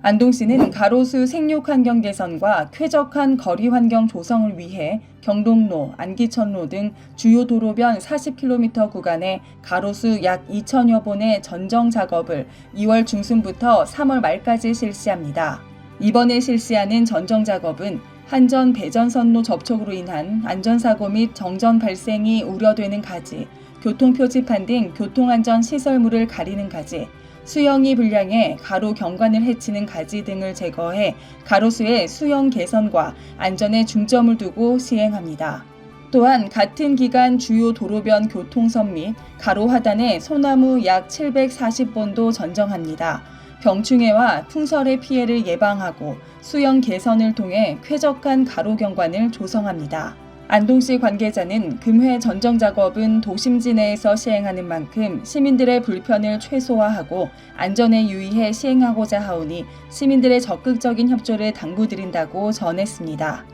안동시는 가로수 생육 환경 개선과 쾌적한 거리 환경 조성을 위해 경동로, 안기천로 등 주요 도로변 40km 구간에 가로수 약 2천여 본의 전정 작업을 2월 중순부터 3월 말까지 실시합니다. 이번에 실시하는 전정 작업은 한전 배전선로 접촉으로 인한 안전사고 및 정전 발생이 우려되는 가지, 교통 표지판 등 교통안전 시설물을 가리는 가지, 수영이 불량해 가로 경관을 해치는 가지 등을 제거해 가로수의 수영 개선과 안전에 중점을 두고 시행합니다. 또한 같은 기간 주요 도로변 교통선 및 가로 하단에 소나무 약 740본도 전정합니다. 병충해와 풍설의 피해를 예방하고 수영 개선을 통해 쾌적한 가로 경관을 조성합니다. 안동시 관계자는 금회 전정 작업은 도심 지 내에서 시행하는 만큼 시민들의 불편을 최소화하고 안전에 유의해 시행하고자 하오니 시민들의 적극적인 협조를 당부드린다고 전했습니다.